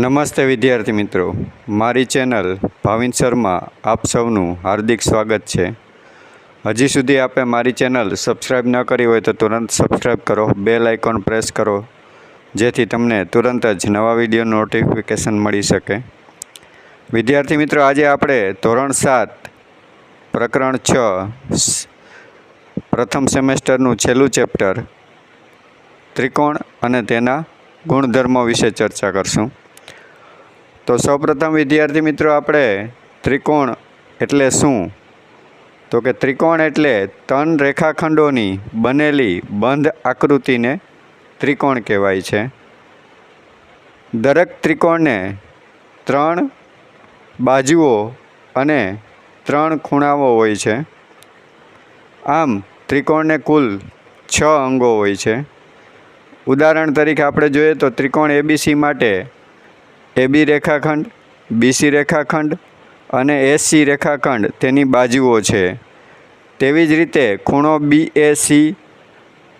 નમસ્તે વિદ્યાર્થી મિત્રો. મારી ચેનલ ભાવિન શર્મા આપ સૌનું હાર્દિક સ્વાગત છે. હજી સુધી આપે મારી ચેનલ સબસ્ક્રાઈબ ન કરી હોય તો તુરંત સબસ્ક્રાઈબ કરો, બેલ આઇકોન પ્રેસ કરો, જેથી તમને તુરંત જ નવા વીડિયો નોટિફિકેશન મળી શકે. વિદ્યાર્થી મિત્રો, આજે આપણે ધોરણ સાત, પ્રકરણ છ, પ્રથમ સેમેસ્ટરનું છેલ્લું ચેપ્ટર, ત્રિકોણ અને તેના ગુણધર્મો વિશે ચર્ચા કરશું. તો સૌપ્રથમ વિદ્યાર્થી મિત્રો આપણે ત્રિકોણ એટલે શું? તો કે ત્રિકોણ એટલે ત્રણ રેખાખંડોની બનેલી બંધ આકૃતિને ત્રિકોણ કહેવાય છે. દરેક ત્રિકોણને ત્રણ બાજુઓ અને ત્રણ ખૂણાઓ હોય છે. આમ ત્રિકોણને કુલ છ અંગો હોય છે. ઉદાહરણ તરીકે આપણે જોઈએ તો ત્રિકોણ એબીસી માટે એબી રેખાખંડ, બીસી રેખાખંડ અને એસી રેખાખંડ તેની બાજુઓ છે. તેવી જ રીતે ખૂણો બી એ સી,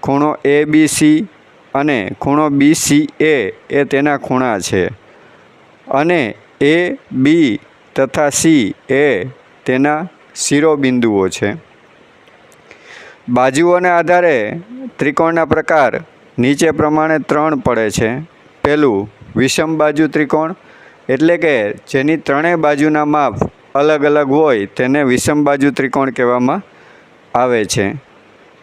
ખૂણો એ બી સી અને ખૂણો બી સી એ એ તેના ખૂણા છે. અને એ બી તથા સી એ તેના શિરોબિંદુઓ છે. બાજુઓના આધારે ત્રિકોણના પ્રકાર નીચે પ્રમાણે ત્રણ પડે છે. પહેલું વિષમ બાજુ ત્રિકોણ એટલે કે જેની ત્રણેય બાજુના માપ અલગ અલગ હોય તેને વિષમ બાજુ ત્રિકોણ કહેવામાં આવે છે.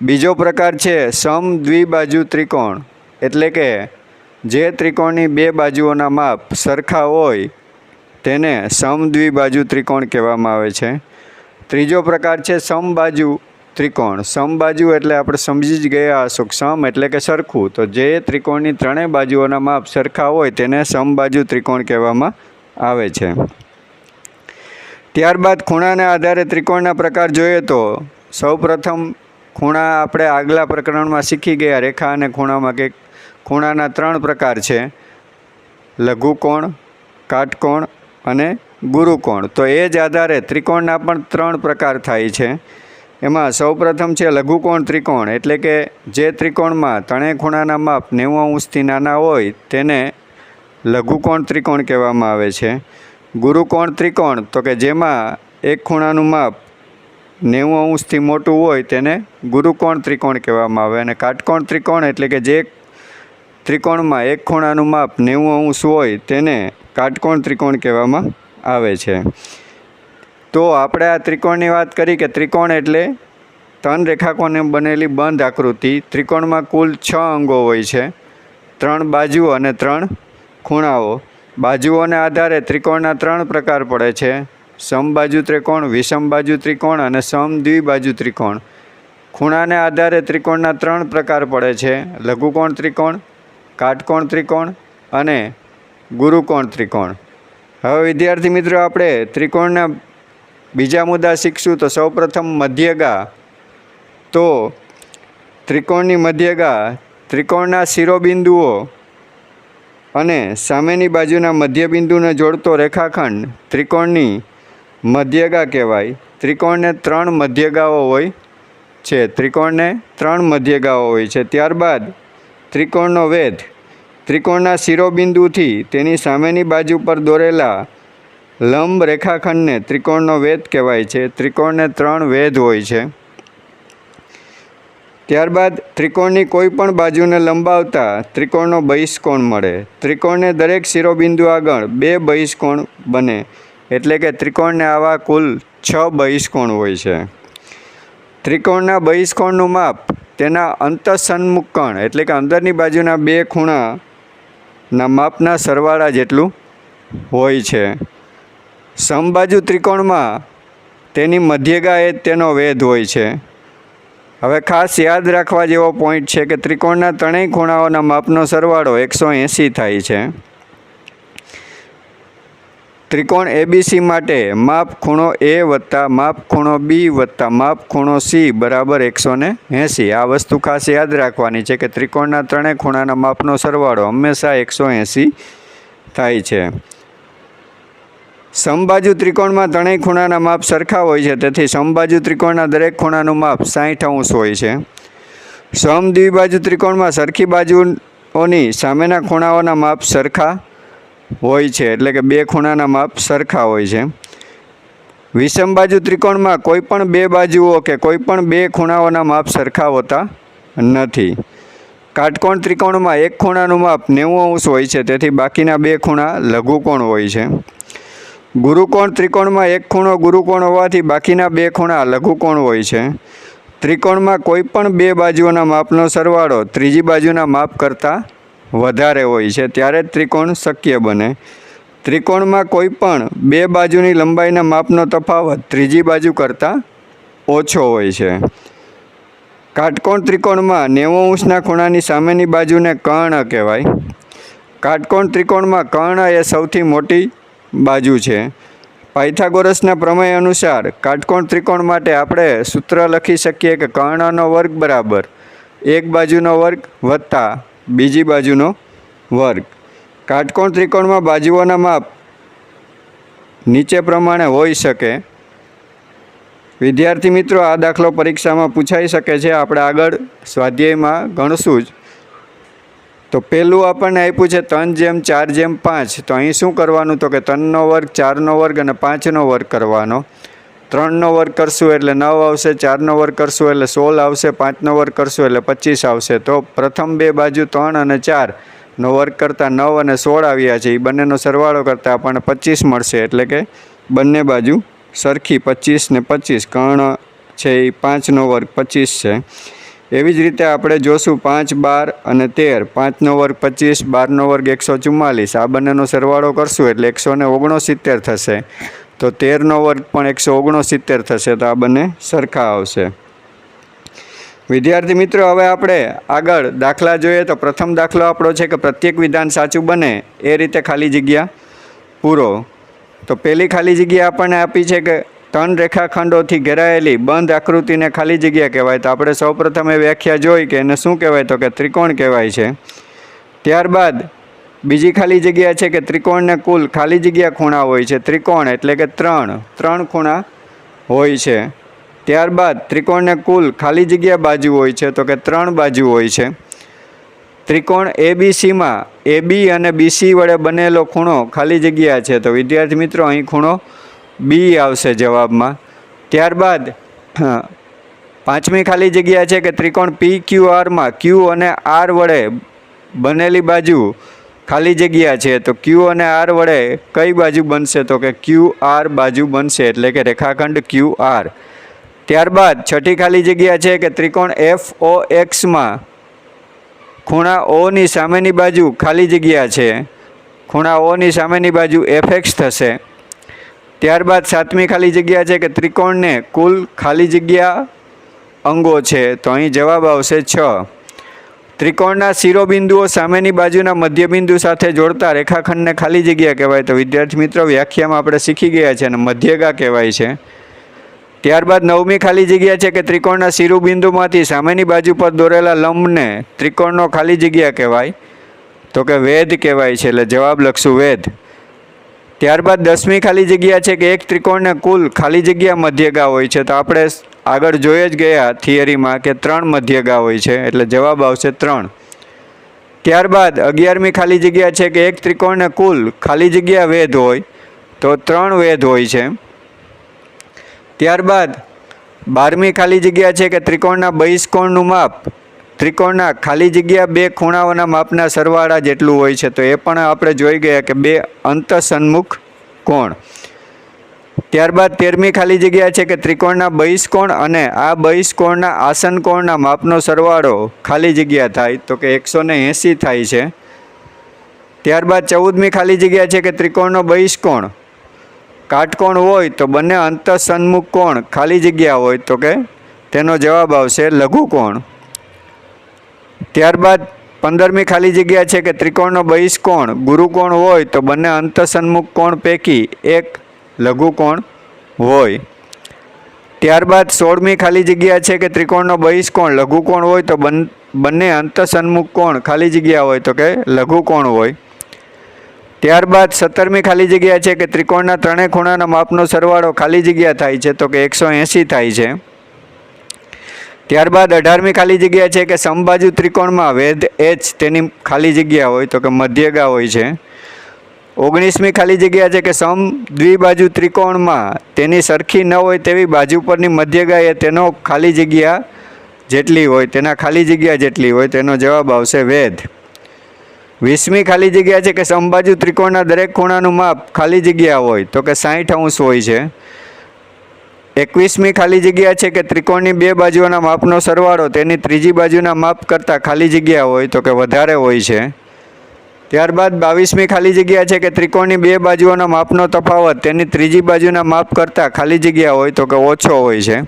બીજો પ્રકાર છે સમ દ્વિબાજુ ત્રિકોણ એટલે કે જે ત્રિકોણની બે બાજુઓના માપ સરખા હોય તેને સમદ્વિબાજુ ત્રિકોણ કહેવામાં આવે છે. ત્રીજો પ્રકાર છે સમબાજુ ત્રિકોણ. સમબાજુ એટલે આપણે સમજી જ ગયા હશો સમ એટલે કે સરખું. તો જે ત્રિકોણની ત્રણેય બાજુઓના માપ સરખા હોય તેને સમબાજુ ત્રિકોણ કહેવામાં આવે છે. ત્યારબાદ ખૂણાના આધારે ત્રિકોણના પ્રકાર જોઈએ તો સૌપ્રથમ ખૂણા આપણે આગલા પ્રકરણમાં શીખી ગયા. રેખા અને ખૂણામાં કે ખૂણાના ત્રણ પ્રકાર છે. લઘુકોણ, કાટકોણ અને ગુરુકોણ. તો એ જ આધારે ત્રિકોણના પણ ત્રણ પ્રકાર થાય છે. એમાં સૌપ્રથમ છે લઘુકોણ ત્રિકોણ, એટલે કે જે ત્રિકોણમાં ત્રણેય ખૂણાના માપ નેવું અંશથી નાના હોય તેને લઘુકોણ ત્રિકોણ કહેવામાં આવે છે. ગુરુકોણ ત્રિકોણ, તો કે જેમાં એક ખૂણાનું માપ નેવું અંશથી મોટું હોય તેને ગુરુકોણ ત્રિકોણ કહેવામાં આવે. અને કાટકોણ ત્રિકોણ, એટલે કે જે ત્રિકોણમાં એક ખૂણાનું માપ નેવું અંશ હોય તેને કાટકોણ ત્રિકોણ કહેવામાં આવે છે. તો આપણે આ ત્રિકોણની વાત કરી કે ત્રિકોણ એટલે ત્રણ રેખાકોને બનેલી બંધ આકૃતિ. ત્રિકોણમાં કુલ છ અંગો હોય છે. ત્રણ બાજુ અને ત્રણ ખૂણાઓ. બાજુઓને આધારે ત્રિકોણના ત્રણ પ્રકાર પડે છે. સમબાજુ ત્રિકોણ વિષમ બાજુ ત્રિકોણ અને સમ દ્વિબાજુ ત્રિકોણ. ખૂણાને આધારે ત્રિકોણના ત્રણ પ્રકાર પડે છે. લઘુકોણ ત્રિકોણ, કાટકોણ ત્રિકોણ અને ગુરુકોણ ત્રિકોણ. હવે વિદ્યાર્થી મિત્રો, આપણે ત્રિકોણના બીજા મુદ્દા શીખશું તો સૌપ્રથમ મધ્યગા. તો ત્રિકોણની મધ્યગા, ત્રિકોણના શિરોબિંદુઓ અને સામેની બાજુના મધ્યબિંદુને જોડતો રેખાખંડ ત્રિકોણની મધ્યગા કહેવાય. ત્રિકોણને ત્રણ મધ્યગાઓ હોય છે. ત્રિકોણને ત્રણ મધ્યગાઓ હોય છે. ત્યારબાદ ત્રિકોણનો વેધ. ત્રિકોણના શિરોબિંદુથી તેની સામેની બાજુ પર દોરેલા લંબ રેખાખંડને ત્રિકોણનો વેધ કહેવાય છે. ત્રિકોણને ત્રણ વેધ હોય છે. ત્યારબાદ ત્રિકોણની કોઈ પણ બાજુને લંબાવતા ત્રિકોણનો બહિષ્કોણ મળે. ત્રિકોણને દરેક શિરોબિંદુ આગળ બે બહિષ્કોણ બને. એટલે કે ત્રિકોણને આવા કુલ છ બહિષ્કોણ હોય છે. ત્રિકોણના બહિષ્કોણનું માપ તેના અંતઃસન્મુખકણ એટલે કે અંદરની બાજુના બે ખૂણાના માપના સરવાળા જેટલું હોય છે. સમબાજુ ત્રિકોણમાં તેની મધ્યગા એ તેનો વેધ હોય છે. હવે ખાસ યાદ રાખવા જેવો પોઈન્ટ છે કે ત્રિકોણના ત્રણેય ખૂણાઓના માપનો સરવાળો એકસો એંસી થાય છે. ત્રિકોણ એબીસી માટે માપ ખૂણો એ વત્તા માપ ખૂણો બી વત્તા માપ ખૂણો સી બરાબર એકસો ને એંસી. આ વસ્તુ ખાસ યાદ રાખવાની છે કે ત્રિકોણના ત્રણેય ખૂણાના માપનો સરવાળો હંમેશા એકસો એંસી થાય છે. સમબાજુ ત્રિકોણમાં ત્રણેય ખૂણાના માપ સરખા હોય છે, તેથી સમબાજુ ત્રિકોણના દરેક ખૂણાનું માપ સાઠ અંશ હોય છે. સમદ્વિબાજુ ત્રિકોણમાં સરખી બાજુઓની સામેના ખૂણાઓના માપ સરખા હોય છે, એટલે કે બે ખૂણાના માપ સરખા હોય છે. વિષમ બાજુ ત્રિકોણમાં કોઈ પણ બે બાજુઓ કે કોઈ પણ બે ખૂણાઓના માપ સરખા હોતા નથી. કાટકોણ ત્રિકોણમાં એક ખૂણાનું માપ નેવું અંશ હોય છે, તેથી બાકીના બે ખૂણા લઘુકોણ હોય છે. ગુરુકોણ ત્રિકોણમાં એક ખૂણો ગુરુકોણ હોવાથી બાકીના બે ખૂણા લઘુકોણ હોય છે. ત્રિકોણમાં કોઈ પણ બે બાજુઓના માપનો સરવાળો ત્રીજી બાજુના માપ કરતાં વધારે હોય છે, ત્યારે ત્રિકોણ શક્ય બને. ત્રિકોણમાં કોઈ પણ બે બાજુની લંબાઈના માપનો તફાવત ત્રીજી બાજુ કરતાં ઓછો હોય છે. કાટકોણ ત્રિકોણમાં નેવું અંશના ખૂણાની સામેની બાજુને કર્ણ કહેવાય. કાટકોણ ત્રિકોણમાં કર્ણ એ સૌથી મોટી બાજુ છે. પાયથાગોરસના પ્રમેય અનુસાર કાટકોણ ત્રિકોણ માટે આપણે સૂત્ર લખી શકીએ કે કર્ણનો વર્ગ બરાબર એક બાજુનો વર્ગ વત્તા બીજી બાજુનો વર્ગ. કાટકોણ ત્રિકોણમાં બાજુઓના માપ નીચે પ્રમાણે હોઈ શકે. વિદ્યાર્થી મિત્રો, આ દાખલો પરીક્ષામાં પૂછાઈ શકે છે. આપણે આગળ સ્વાધ્યાયમાં ગણશું જ. તો પહેલું આપણને આપ્યું છે ત્રણ જેમ, ચાર જેમ, પાંચ. તો અહીં શું કરવાનું? તો કે ત્રણનો વર્ગ, ચારનો વર્ગ અને પાંચનો વર્ગ કરવાનો. ત્રણનો વર્ગ કરશું એટલે નવ આવશે, ચારનો વર્ગ કરશું એટલે સોળ આવશે, પાંચનો વર્ગ કરશું એટલે પચીસ આવશે. તો પ્રથમ બે બાજુ ત્રણ અને ચાર નો વર્ગ કરતાં નવ અને સોળ આવ્યા છે. એ બંનેનો સરવાળો કરતાં આપણને પચીસ મળશે. એટલે કે બંને બાજુ સરખી પચીસ ને પચીસ. કર્ણ છે એ પાંચનો વર્ગ પચીસ છે. એવી જ રીતે આપણે જોશું પાંચ બાર અને તેર. પાંચનો વર્ગ પચીસ બારનો વર્ગ એકસો ચુમ્માલીસ. આ બંનેનો સરવાળો કરશું એટલે એકસો ને ઓગણસિત્તેર થશે. તો તેરનો વર્ગ પણ એકસો ઓગણસિત્તેર થશે, તો આ બંને સરખા આવશે. વિદ્યાર્થી મિત્રો, હવે આપણે આગળ દાખલા જોઈએ તો પ્રથમ દાખલો આપણો છે કે પ્રત્યેક વિધાન સાચું બને એ રીતે ખાલી જગ્યા પૂરો. તો પહેલી ખાલી જગ્યા આપણને આપી છે કે ત્રણ રેખાખંડોથી ઘેરાયેલી બંધ આકૃતિને ખાલી જગ્યા કહેવાય. તો આપણે સૌપ્રથમ એ વ્યાખ્યા જોઈ કે એને શું કહેવાય? તો કે ત્રિકોણ કહેવાય છે. ત્યારબાદ બીજી ખાલી જગ્યા છે કે ત્રિકોણને કુલ ખાલી જગ્યા ખૂણા હોય છે. ત્રિકોણ એટલે કે ત્રણ. ત્રણ ખૂણા હોય છે. ત્યારબાદ ત્રિકોણને કુલ ખાલી જગ્યા બાજુ હોય છે. તો કે ત્રણ બાજુ હોય છે. ત્રિકોણ એબીસીમાં એબી અને બીસી વડે બનેલો ખૂણો ખાલી જગ્યા છે. તો વિદ્યાર્થી મિત્રો, અહીં ખૂણો બી આવશે જવાબમાં. ત્યારબાદ પાંચમી ખાલી જગ્યા છે કે ત્રિકોણ પી ક્યુ આરમાં ક્યુ અને આર વડે બનેલી બાજુ ખાલી જગ્યા છે. તો ક્યુ અને આર વડે કઈ બાજુ બનશે? તો કે ક્યુ આર બાજુ બનશે, એટલે કે રેખાખંડ ક્યુ આર ત્યારબાદ, છઠ્ઠી ખાલી જગ્યા છે કે ત્રિકોણ એફ ઓ એક્સમાં ખૂણા ઓની સામેની બાજુ ખાલી જગ્યા છે. ખૂણા ઓની સામેની બાજુ એફ એક્સ થશે. ત્યારબાદ સાતમી ખાલી જગ્યા છે કે ત્રિકોણને કુલ ખાલી જગ્યા અંગો છે. તો અહીં જવાબ આવશે છ. ત્રિકોણના શિરોબિંદુઓ સામેની બાજુના મધ્યબિંદુ સાથે જોડતા રેખાખંડને ખાલી જગ્યા કહેવાય. તો વિદ્યાર્થી મિત્રો, વ્યાખ્યામાં આપણે શીખી ગયા છે અને મધ્યગા કહેવાય છે. ત્યારબાદ નવમી ખાલી જગ્યા છે કે ત્રિકોણના શિરોબિંદુમાંથી સામેની બાજુ પર દોરેલા લંબને ત્રિકોણનો ખાલી જગ્યા કહેવાય. તો કે વેદ કહેવાય છે. એટલે જવાબ લખશું વેદ. ત્યારબાદ દસમી ખાલી જગ્યા છે કે એક ત્રિકોણને કુલ ખાલી જગ્યા મધ્યગા હોય છે. તો આપણે આગળ જોઈ જ ગયા થિયરીમાં કે ત્રણ મધ્યગા હોય છે. એટલે જવાબ આવશે ત્રણ. ત્યારબાદ અગિયારમી ખાલી જગ્યા છે કે એક ત્રિકોણને કુલ ખાલી જગ્યા વેદ હોય, તો ત્રણ વેદ હોય છે. ત્યારબાદ બારમી ખાલી જગ્યા છે કે ત્રિકોણના બહિષ્કોણનું માપ. ત્રિકોણના ખાલી જગ્યા બે ખૂણાઓના માપના સરવાળા જેટલું હોય છે, તો એ પણ આપણે જોઈ ગયા કે બે અંતસન્મુખ કોણ. ત્યારબાદ તેરમી ખાલી જગ્યા છે કે ત્રિકોણના બહિષ્કોણ અને આ બહિષ્કોણના આસન કોણના માપનો સરવાળો ખાલી જગ્યા થાય તો કે એકસો ને એંસી થાય છે. ત્યારબાદ ચૌદમી ખાલી જગ્યા છે કે ત્રિકોણનો બહિષ્કોણ કાટકોણ હોય તો બંને અંતસન્મુખ કોણ ખાલી જગ્યા હોય તો કે તેનો જવાબ આવશે લઘુકોણ. ત્યારબાદ પંદરમી ખાલી જગ્યા છે કે ત્રિકોણનો બહિષ્કોણ ગુરુકોણ હોય તો બંને અંતસન્મુખ કોણ પૈકી એક લઘુકોણ હોય. ત્યારબાદ સોળમી ખાલી જગ્યા છે કે ત્રિકોણનો બહિષ્કોણ લઘુકોણ હોય તો બન અંતસન્મુખ કોણ ખાલી જગ્યા હોય તો કે લઘુકોણ હોય. ત્યારબાદ સત્તરમી ખાલી જગ્યા છે કે ત્રિકોણના ત્રણેય ખૂણાના માપનો સરવાળો ખાલી જગ્યા થાય છે તો કે એકસો એંસી થાય છે. ત્યારબાદ અઢારમી ખાલી જગ્યા છે કે સમબાજુ ત્રિકોણમાં વેધ એચ તેની ખાલી જગ્યા હોય તો કે મધ્યગા હોય છે. ઓગણીસમી ખાલી જગ્યા છે કે સમ દ્વિબાજુ ત્રિકોણમાં તેની સરખી ન હોય તેવી બાજુ પરની મધ્યગા એ તેનો ખાલી જગ્યા જેટલી હોય, તેના ખાલી જગ્યા જેટલી હોય તેનો જવાબ આવશે વેધ વીસમી ખાલી જગ્યા છે કે સમબાજુ ત્રિકોણના દરેક ખૂણાનું માપ ખાલી જગ્યા હોય તો કે સાઠ અંશ હોય છે. એકવીસમી ખાલી જગ્યા છે કે ત્રિકોણની બે બાજુઓના માપનો સરવાળો, તેની ત્રીજી બાજુના માપ કરતાં ખાલી જગ્યા હોય તો કે વધારે હોય છે. ત્યારબાદ બાવીસમી ખાલી જગ્યા છે કે ત્રિકોણની બે બાજુઓના માપનો તફાવત, તેની ત્રીજી બાજુના માપ કરતાં ખાલી જગ્યા હોય તો કે ઓછો હોય છે.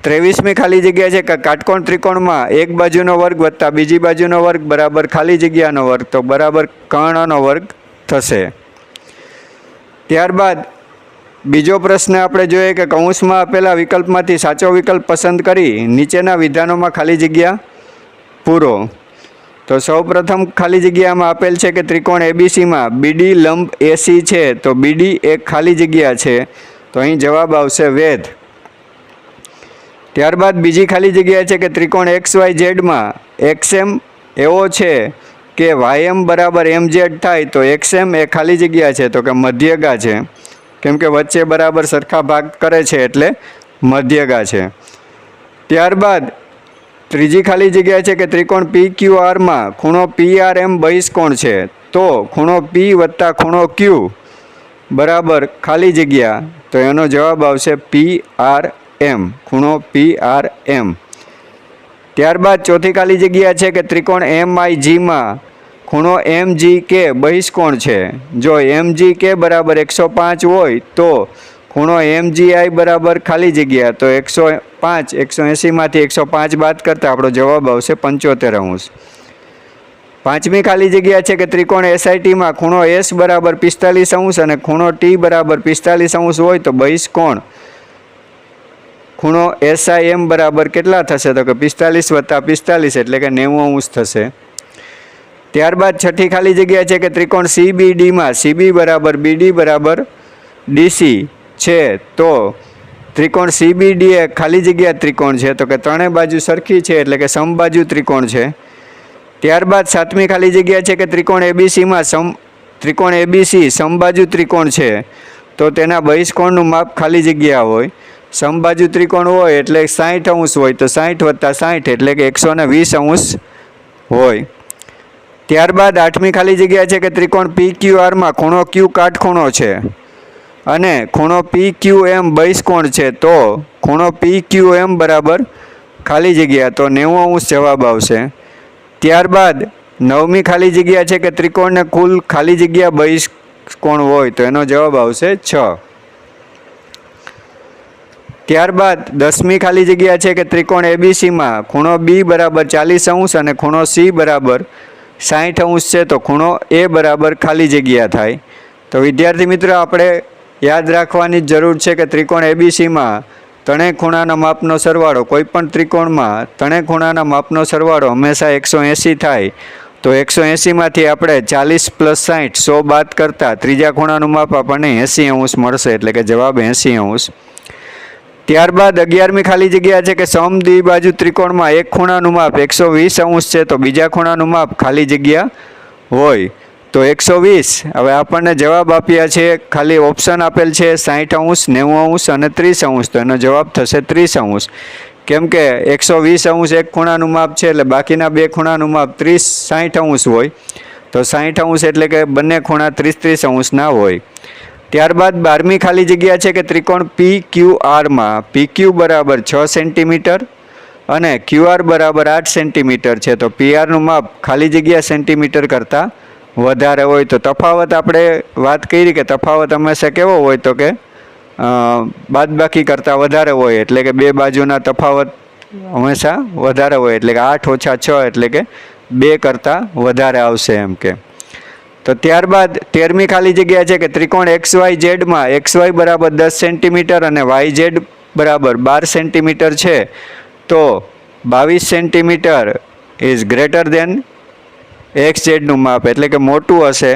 ત્રેવીસમી ખાલી જગ્યા છે કે કાટકોણ ત્રિકોણમાં એક બાજુનો વર્ગ વત્તા બીજી બાજુનો વર્ગ બરાબર ખાલી જગ્યાનો વર્ગ, તો બરાબર કર્ણનો વર્ગ થશે. ત્યારબાદ બીજો પ્રશ્ન આપણે જોઈએ કે કૌંસમાં આપેલા વિકલ્પમાંથી સાચો વિકલ્પ પસંદ કરી નીચેના વિધાનોમાં ખાલી જગ્યા પૂરો. તો સૌપ્રથમ ખાલી જગ્યામાં આપેલ છે કે ત્રિકોણ એબીસીમાં બીડી લંબ એસી છે, તો બીડી એક ખાલી જગ્યા છે. તો અહીં જવાબ આવશે વેધ. ત્યારબાદ બીજી ખાલી જગ્યા છે કે ત્રિકોણ એક્સ વાય ઝેડમાં એક્સએમ એવો છે કે વાયએમ બરાબર એમ ઝેડ થાય, તો એક્સએમ એ ખાલી જગ્યા છે, તો કે મધ્યગા છે. કેમ કે વચ્ચે બરાબર સરખા ભાગ કરે છે એટલે મધ્યગા છે. ત્યારબાદ ત્રીજી ખાલી જગ્યા છે કે ત્રિકોણ પી ક્યુ આરમાં ખૂણો પી આર એમ બહિષ્કોણ છે. તો ખૂણો પી વત્તા ખૂણો ક્યુ બરાબર ખાલી જગ્યા, તો એનો જવાબ આવશે પી આર એમ ખૂણો પી આર એમ ત્યારબાદ ચોથી ખાલી જગ્યા છે કે ત્રિકોણ એમ આઈ જીમાં ખૂણો એમ જી કે બહિષ્કોણ છે. જો એમ જી કે બરાબર એકસો પાંચ હોય તો ખૂણો એમ જી આઈ બરાબર ખાલી જગ્યા તો એકસો પાંચ, એકસો એંસીમાંથી એકસો પાંચ બાદ કરતાં આપણો જવાબ આવશે પંચોતેર અંશ. પાંચમી ખાલી જગ્યા છે કે ત્રિકોણ એસઆઈટીમાં ખૂણો એસ બરાબર પિસ્તાલીસ અંશ અને ખૂણો ટી બરાબર પિસ્તાલીસ અંશ હોય તો બહિષ્કોણ. ખૂણો એસઆઈ એમ બરાબર કેટલા થશે? તો કે પિસ્તાલીસ વત્તા પિસ્તાલીસ એટલે કે નેવું અંશ થશે. ત્યારબાદ છઠ્ઠી ખાલી જગ્યા છે કે ત્રિકોણ સીબીડીમાં, સીબી બરાબર, બીડી બરાબર, ડીસી છે. તો ત્રિકોણ સીબીડી એ ખાલી જગ્યા ત્રિકોણ છે. તો કે ત્રણેય બાજુ સરખી છે એટલે કે સમબાજુ ત્રિકોણ છે. ત્યારબાદ સાતમી ખાલી જગ્યા છે કે ત્રિકોણ એબીસીમાં સમ, ત્રિકોણ એબીસી સમબાજુ ત્રિકોણ છે. તો તેના બહિષ્કોણનું માપ ખાલી જગ્યા હોય, સમબાજુ ત્રિકોણ હોય એટલે સાઠ અંશ હોય. તો સાઠ વત્તા સાઠ એટલે કે એકસો વીસ અંશ હોય. ત્યારબાદ આઠમી ખાલી જગ્યા છે કે ત્રિકોણ પી ક્યુ આરમાં ખૂણો ક્યુ કાટખૂણો છે. અને ખૂણો પી ક્યુ એમ બહિષ્કોણ છે તો ખૂણો પી ક્યુ એમ બરાબર ખાલી જગ્યા તો નેવું અંશ જવાબ આવશે. ત્યારબાદ નવમી ખાલી જગ્યા છે કે ત્રિકોણને કુલ ખાલી જગ્યા બહિષ્કોણ હોય તો એનો જવાબ આવશે છ. ત્યારબાદ દસમી ખાલી જગ્યા છે કે ત્રિકોણ એબીસીમાં ખૂણો બી બરાબર ચાલીસ અંશ અને ખૂણો સી બરાબર સાઠ અંશ છે તો ખૂણો એ બરાબર ખાલી જગ્યા થાય. તો વિદ્યાર્થી મિત્રો, આપણે યાદ રાખવાની જરૂર છે કે ત્રિકોણ એબીસીમાં ત્રણેય ખૂણાના માપનો સરવાળો, કોઈપણ ત્રિકોણમાં ત્રણેય ખૂણાના માપનો સરવાળો હંમેશા એકસો એંસી થાય. તો એકસો એંસીમાંથી આપણે ચાલીસ પ્લસ સાઠ સો બાદ કરતાં ત્રીજા ખૂણાનું માપ આપણને એંસી અંશ મળશે, એટલે કે જવાબ એંસી અંશ. ત્યારબાદ અગિયારમી ખાલી જગ્યા છે કે સમ દ્વિબાજુ ત્રિકોણમાં એક ખૂણાનું માપ એકસો વીસ અંશ છે, તો બીજા ખૂણાનું માપ ખાલી જગ્યા હોય. તો એકસો વીસ, હવે આપણને જવાબ આપ્યા છે, ખાલી ઓપ્શન આપેલ છે સાઠ અંશ, નેવું અંશ અને ત્રીસ અંશ, તો એનો જવાબ થશે ત્રીસ અંશ. કેમ કે એકસો વીસ અંશ એક ખૂણાનું માપ છે, એટલે બાકીના બે ખૂણાનું માપ ત્રીસ સાહીઠ અંશ હોય. તો સાહીઠ અંશ એટલે કે બંને ખૂણા ત્રીસ ત્રીસ અંશના હોય. ત્યારબાદ બારમી ખાલી જગ્યા છે કે ત્રિકોણ પી ક્યુ આરમાં પી ક્યુ બરાબર છ સેન્ટીમીટર અને ક્યુ આર બરાબર આઠ સેન્ટીમીટર છે. તો પી આરનું માપ ખાલી જગ્યા સેન્ટીમીટર કરતાં વધારે હોય તો તફાવત આપણે વાત કરી કે તફાવત હંમેશા કેવો હોય તો કે બાદબાકી કરતાં વધારે હોય એટલે કે બે બાજુના તફાવત હંમેશા વધારે હોય એટલે કે આઠ ઓછા છ એટલે કે બે કરતાં વધારે આવશે એમ કે. તો ત્યારબાદ તેરમી ખાલી જગ્યા છે કે ત્રિકોણ એક્સ વાય ઝેડમાં એક્સ વાય બરાબર દસ સેન્ટીમીટર અને વાય ઝેડ બરાબર બાર સેન્ટીમીટર છે. તો બાવીસ centimetre is greater than X ઝેડનું માપ, એટલે કે મોટું હશે.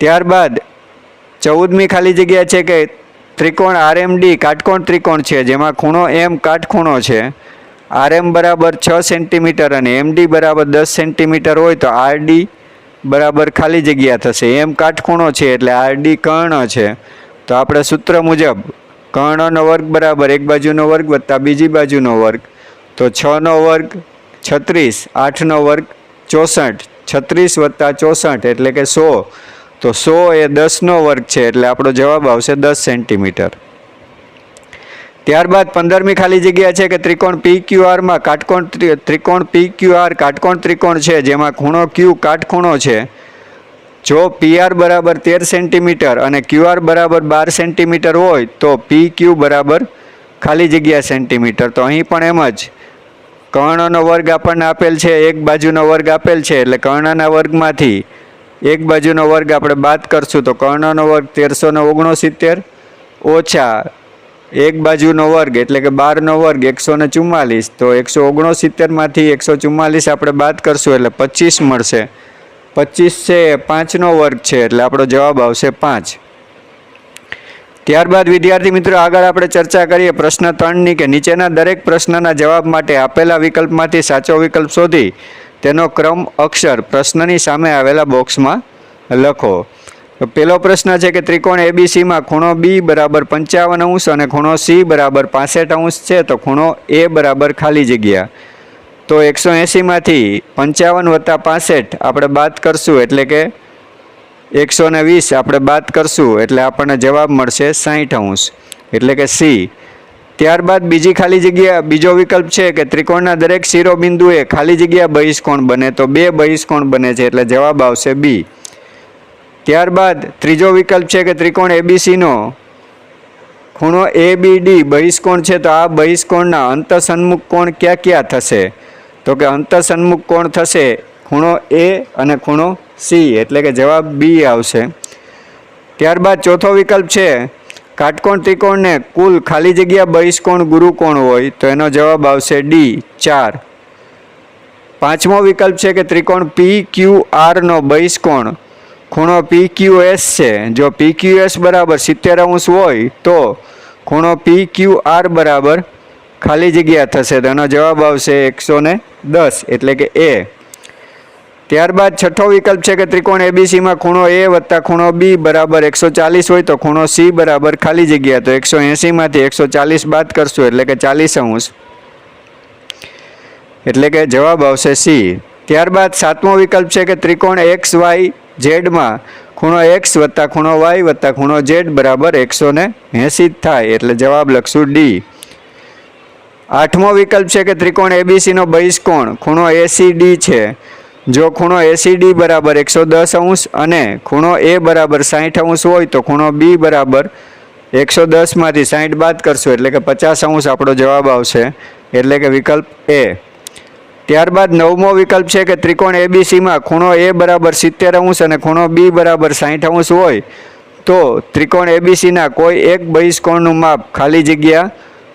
ત્યારબાદ ચૌદમી ખાલી જગ્યા છે કે ત્રિકોણ આરએમડી, કાટકોણ ત્રિકોણ છે, જેમાં ખૂણો એમ કાટખૂણો છે. આરએમ બરાબર છ સેન્ટીમીટર અને એમડી બરાબર દસ સેન્ટીમીટર હોય તો આરડી બરાબર ખાલી જગ્યા થશે. એમ કાટખૂણો છે એટલે આર ડી કર્ણ છે. તો આપણે સૂત્ર મુજબ કર્ણનો વર્ગ બરાબર એક બાજુનો વર્ગ વત્તા બીજી બાજુનો વર્ગ. તો છનો વર્ગ છત્રીસ, આઠનો વર્ગ ચોસઠ, છત્રીસ વત્તા ચોસઠ એટલે કે સો. તો સો એ દસનો વર્ગ છે એટલે આપણો જવાબ આવશે દસ સેન્ટીમીટર. ત્યારબાદ પંદરમી ખાલી જગ્યા છે કે ત્રિકોણ પી ક્યુ આરમાં કાટકોણ ત્રિ- ત્રિકોણ પી ક્યુ આર કાટકોણ ત્રિકોણ છે, જેમાં ખૂણો ક્યુ કાટખૂણો છે. જો પીઆર બરાબર તેર સેન્ટીમીટર અને ક્યુઆર બરાબર બાર સેન્ટીમીટર હોય, તો પી ક્યુ બરાબર ખાલી જગ્યા સેન્ટીમીટર. તો અહીં પણ એમ જ. કર્ણનો વર્ગ આપણને આપેલ છે, એક બાજુનો વર્ગ આપેલ છે, એટલે કર્ણના વર્ગમાંથી એક બાજુનો વર્ગ આપણે બાદ કરશું. તો કર્ણનો વર્ગ તેરસો ને ઓગણસિત્તેર ઓછા એક બાજુનો વર્ગ એટલે કે બારનો વર્ગ એકસો ને ચુમ્માલીસ તો એકસો ઓગણસિત્તેરમાંથી એકસો ચુમ્માલીસ આપણે બાદ કરશું એટલે પચીસ મળશે. પચીસ છે, પાંચનો વર્ગ છે એટલે આપણો જવાબ આવશે પાંચ. ત્યારબાદ વિદ્યાર્થી મિત્રો આગળ આપણે ચર્ચા કરીએ પ્રશ્ન ત્રણની કે નીચેના દરેક પ્રશ્નના જવાબ માટે આપેલા વિકલ્પમાંથી સાચો વિકલ્પ શોધી તેનો ક્રમ અક્ષર પ્રશ્નની સામે આવેલા બોક્સમાં લખો. પેલો પ્રશ્ન છે કે ત્રિકોણ એબીસીમાં ખૂણો બી બરાબર પંચાવન અંશ અને ખૂણો સી બરાબર પાસઠ અંશ છે, તો ખૂણો એ બરાબર ખાલી જગ્યા. તો એકસો એંસીમાંથી પંચાવન વત્તા પાસઠ આપણે બાદ કરશું એટલે કે એકસો ને વીસ આપણે બાદ કરશું એટલે આપણને જવાબ મળશે સાહીઠ અંશ. એટલે કે સી ત્યારબાદ બીજી ખાલી જગ્યા, બીજો વિકલ્પ છે કે ત્રિકોણના દરેક શિરોબિંદુએ ખાલી જગ્યા બહિષ્કોણ બને, તો બે બહિષ્કોણ બને છે એટલે જવાબ આવશે બી ત્યારબાદ ત્રીજો વિકલ્પ છે કે ત્રિકોણ એબીસીનો ખૂણો એ બી ડી બહિષ્કોણ છે, તો આ બહિષ્કોણના અંતસન્મુખ કોણ ક્યાં ક્યાં થશે? તો કે અંતસન્મુખ કોણ થશે? ખૂણો એ અને ખૂણો સી એટલે કે જવાબ બી આવશે. ત્યારબાદ ચોથો વિકલ્પ છે, કાટકોણ ત્રિકોણને કુલ ખાલી જગ્યા બહિષ્કોણ ગુરુકોણ હોય, તો એનો જવાબ આવશે ડી ચાર. પાંચમો વિકલ્પ છે કે ત્રિકોણ પી ક્યુ આરનો બહિષ્કોણ ખૂણો પી ક્યુ એસ છે. જો પી ક્યુ એસ બરાબર સિત્તેર અંશ હોય, તો ખૂણો પી ક્યુ આર બરાબર ખાલી જગ્યા થશે. તેનો જવાબ આવશે એકસો ને દસ, એટલે કે એ ત્યારબાદ છઠ્ઠો વિકલ્પ છે કે ત્રિકોણ એબીસીમાં ખૂણો એ વત્તા ખૂણો બી બરાબર એકસો ચાલીસ હોય, તો ખૂણો સી બરાબર ખાલી જગ્યા. તો એકસો એંસીમાંથી એકસો ચાલીસ બાદ કરશું, એટલે કે ચાલીસ અંશ. એટલે કે જવાબ આવશે સી ત્યારબાદ સાતમો વિકલ્પ છે કે ત્રિકોણ એક્સ વાય ઝેડમાં ખૂણો એક્સ વત્તા ખૂણો વાય વત્તા ખૂણો ઝેડ બરાબર એકસો ને એંસી થાય. એટલે જવાબ લખશું ડી આઠમો વિકલ્પ છે કે ત્રિકોણ એબીસીનો બહિષ્કોણ. ખૂણો એસીડી છે. જો ખૂણો એસીડી બરાબર એકસો દસ અંશ અને ખૂણો એ બરાબર સાહીઠ અંશ હોય તો ખૂણો બી બરાબર એકસો દસમાંથી સાહીઠ બાદ કરશું. એટલે કે પચાસ અંશ આપણો જવાબ આવશે. એટલે કે વિકલ્પ એ ત્યારબાદ નવમો વિકલ્પ છે કે ત્રિકોણ એબીસીમાં ખૂણો એ બરાબર સિત્તેર અંશ અને ખૂણો બી બરાબર સાહીઠ અંશ હોય, તો ત્રિકોણ એબીસીના કોઈ એક બહિષ્કોણનું માપ ખાલી જગ્યા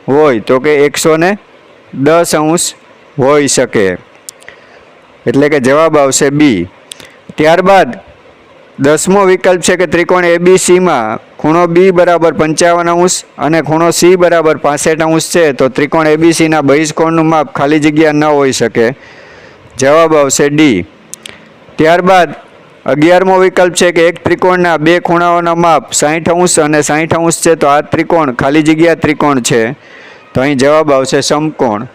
હોય તો કે એકસો ને દસ અંશ હોઈ શકે. એટલે કે જવાબ આવશે બી ત્યારબાદ દસમો વિકલ્પ છે કે ત્રિકોણ એબીસીમાં ખૂણો બી બરાબર પંચાવન અંશ અને ખૂણો સી બરાબર પાસઠ અંશ છે, તો ત્રિકોણ એબીસીના બહિષ્કોણનું માપ ખાલી જગ્યા ન હોઈ શકે. જવાબ આવશે ડી ત્યારબાદ અગિયારમો વિકલ્પ છે કે એક ત્રિકોણના બે ખૂણાઓના માપ સાહીઠ અંશ અને સાહીઠ અંશ છે, તો આ ત્રિકોણ ખાલી જગ્યા ત્રિકોણ છે. તો અહીં જવાબ આવશે સમકોણ.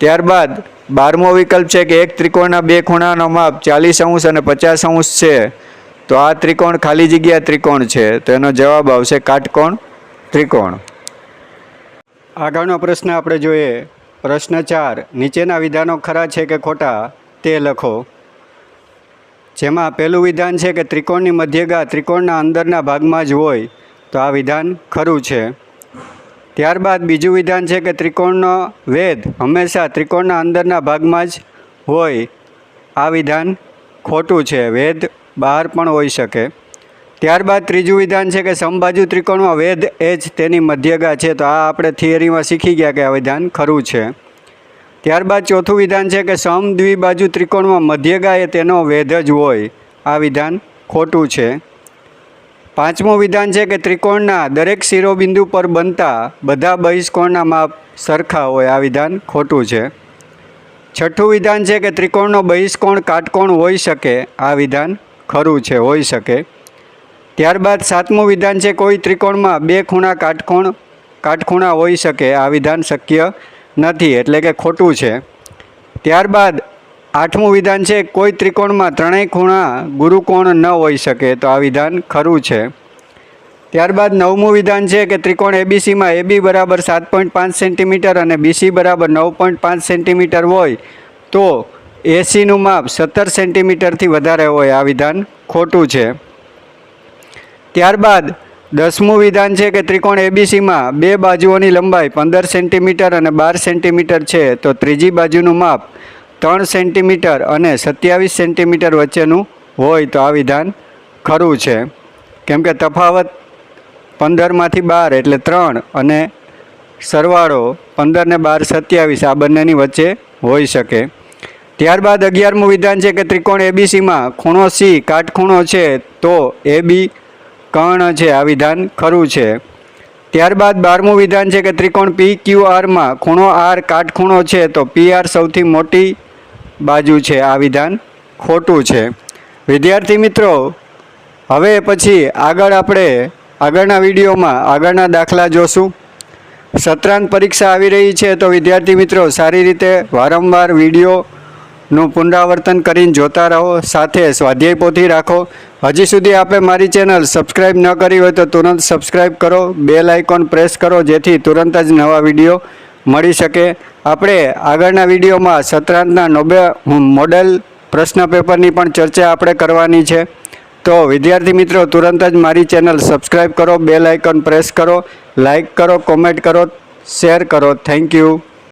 ત્યારબાદ બારમો વિકલ્પ છે કે એક ત્રિકોણના બે ખૂણાનો માપ ચાલીસ અંશ અને પચાસ અંશ છે તો આ ત્રિકોણ ખાલી જગ્યા ત્રિકોણ છે, તો એનો જવાબ આવશે કાટકોણ ત્રિકોણ. આગળનો પ્રશ્ન આપણે જોઈએ. પ્રશ્ન ચાર, નીચેના વિધાનો ખરા છે કે ખોટા? તે લખો. જેમાં પહેલું વિધાન છે કે ત્રિકોણની મધ્યગા ત્રિકોણના અંદરના ભાગમાં જ હોય, તો આ વિધાન ખરું છે. ત્યારબાદ બીજું વિધાન છે કે ત્રિકોણનો વેદ હંમેશા ત્રિકોણના અંદરના ભાગમાં જ હોય, આ વિધાન ખોટું છે. વેદ બહાર પણ હોઈ શકે. ત્યારબાદ ત્રીજું વિધાન છે કે સમબાજુ ત્રિકોણમાં વેદ એ જ તેની મધ્યગા છે. તો આ આપણે થિયરીમાં શીખી ગયા કે આ વિધાન ખરું છે. ત્યારબાદ ચોથું વિધાન છે કે સમ દ્વિબાજુ ત્રિકોણમાં મધ્યગા એ તેનો વેધ જ હોય. આ વિધાન ખોટું છે. પાંચમું વિધાન છે કે ત્રિકોણના દરેક શિરોબિંદુ પર બનતા બધા બહિષ્કોણના માપ સરખા હોય. આ વિધાન ખોટું છે. છઠ્ઠું વિધાન છે કે ત્રિકોણનો બહિષ્કોણ કાટકોણ હોઈ શકે. આ વિધાન ખરું છે, હોઈ શકે. ત્યારબાદ સાતમું વિધાન છે, કોઈ ત્રિકોણમાં બે ખૂણા કાટખૂણ, કાટખૂણા હોઈ શકે. આ વિધાન શક્ય નથી, એટલે કે ખોટું છે. ત્યારબાદ આઠમું વિધાન છે, કોઈ ત્રિકોણમાં ત્રણેય ખૂણા ગુરુકોણ ન હોઈ શકે, તો આ વિધાન ખરું છે. ત્યારબાદ નવમું વિધાન છે કે ત્રિકોણ એબીસીમાં એબી બરાબર સાત પોઈન્ટ પાંચ સેન્ટીમીટર અને બીસી બરાબર નવ પોઈન્ટ પાંચ સેન્ટીમીટર હોય, તો એસીનું માપ સત્તર સેન્ટીમીટરથી વધારે હોય આ વિધાન ખોટું છે. ત્યારબાદ દસમું વિધાન છે કે ત્રિકોણ એબીસીમાં બે બાજુઓની લંબાઈ પંદર સેન્ટીમીટર અને બાર સેન્ટીમીટર છે, તો ત્રીજી બાજુનું માપ ત્રણ સેન્ટીમીટર અને સત્યાવીસ સેન્ટીમીટર વચ્ચેનું હોય તો આ વિધાન ખરું છે. કેમ કે તફાવત પંદરમાંથી બાર એટલે ત્રણ અને સરવાળો પંદર ને બાર સત્યાવીસ આ બંનેની વચ્ચે હોઈ શકે. ત્યારબાદ અગિયારમું વિધાન છે કે ત્રિકોણ એબીસીમાં ખૂણો સી કાટખૂણો છે, તો એ બી કર્ણ છે. આ વિધાન ખરું છે. ત્યારબાદ બારમું વિધાન છે કે ત્રિકોણ પી ક્યુ આરમાં ખૂણો આર કાટખૂણો છે, તો પી આર સૌથી મોટી બાજુ છે. આ વિધાન ખોટું છે. વિદ્યાર્થી મિત્રો, હવે પછી આગળ આપણે આગળના વિડીયોમાં આગળના દાખલા જોશું. સત્રાંત પરીક્ષા આવી રહી છે, તો વિદ્યાર્થી મિત્રો, સારી રીતે વારંવાર વિડીયોનું પુનરાવર્તન કરીને જોતા રહો, સાથે સ્વાધ્યાય પોથી રાખો. હજી સુધી આપે મારી ચેનલ સબસ્ક્રાઇબ ન કરી હોય તો તુરંત સબસ્ક્રાઇબ કરો, બેલ આઇકોન પ્રેસ કરો, જેથી તુરંત જ નવા વીડિયો મળી શકે. આપણે આગળના વિડીયોમાં સત્રાંતના નોબે મોડેલ પ્રશ્ન પેપરની પણ ચર્ચા આપણે કરવાની છે. તો વિદ્યાર્થી મિત્રો, તુરંત જ મારી ચેનલ સબસ્ક્રાઈબ કરો, બેલ આઇકોન પ્રેસ કરો, લાઇક કરો, કોમેન્ટ કરો, શેર કરો. Thank you.